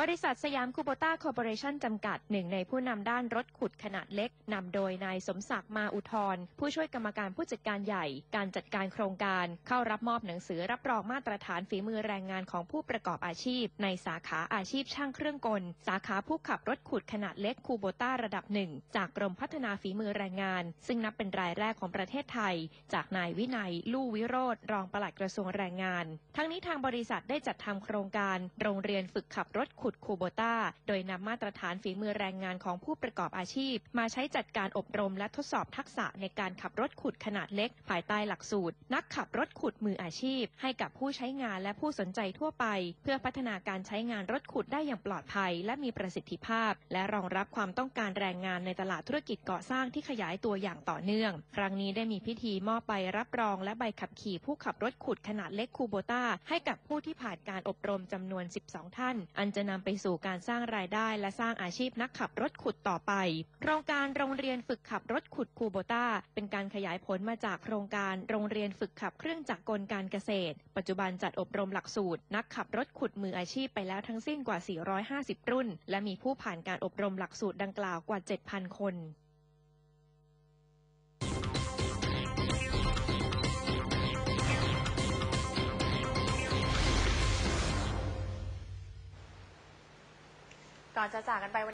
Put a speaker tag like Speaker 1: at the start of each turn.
Speaker 1: บริษัทสยามคูโบต้าคอร์ปอเรชั่นจำกัดหนึ่งในผู้นำด้านรถขุดขนาดเล็กนำโดยนายสมศักดิ์มาอุทธรผู้ช่วยกรรมการผู้จัดการใหญ่ การจัดการโครงการ เข้ารับมอบหนังสือรับรองมาตรฐานฝีมือแรงงานของผู้ประกอบอาชีพ ในสาขาอาชีพช่างเครื่องกล สาขาผู้ขับรถขุดขนาดเล็กคูโบต้าระดับหนึ่งจากกรมพัฒนาฝีมือแรงงาน ซึ่งนับเป็นรายแรกของประเทศไทย จากนายวินัย ลู่วิโรธรองปลัดกระทรวงแรงงาน ทั้งนี้ทางบริษัทได้จัดทำโครงการ โรงเรียนฝึกขับรถขุดคูโบต้า โดยนำมาตรฐานฝีมือแรงงานของผู้ประกอบอาชีพ มาใช้จัดการอบรมและทดสอบทักษะในการขับรถขุดขนาดเล็ก ภายใต้หลักสูตร นักขับรถขุดมืออาชีพ ให้กับผู้ใช้งานและผู้สนใจทั่วไป เพื่อพัฒนาการใช้งานรถขุดได้อย่างปลอดภัย และมีประสิทธิภาพ และรองรับความต้องการแรงงานในตลาดธุรกิจก่อสร้างที่ขยายตัวอย่างต่อเนื่อง ครั้งนี้ได้มีพิธีมอบใบรับรอง และใบขับขี่ผู้ขับรถขุดขนาดเล็กคูโบต้าให้กับผู้ที่ผ่านการอบรมจำนวน 12 ท่าน อันจะนำำไปสู่การสร้างรายได้และสร้างอาชีพนักขับรถขุดต่อไป โครงการโรงเรียนฝึกขับรถขุดคูโบต้า เป็นการขยายผลมาจากโครงการโรงเรียนฝึกขับเครื่องจักรกลการเกษตร ปัจจุบันจัดอบรมหลักสูตร นักขับรถขุดมืออาชีพไปแล้วทั้งสิ้นกว่า 450 รุ่น และมีผู้ผ่านการอบรมหลักสูตรดังกล่าวกว่า 7,000 คน
Speaker 2: ก่อนจะจากกันไปวัน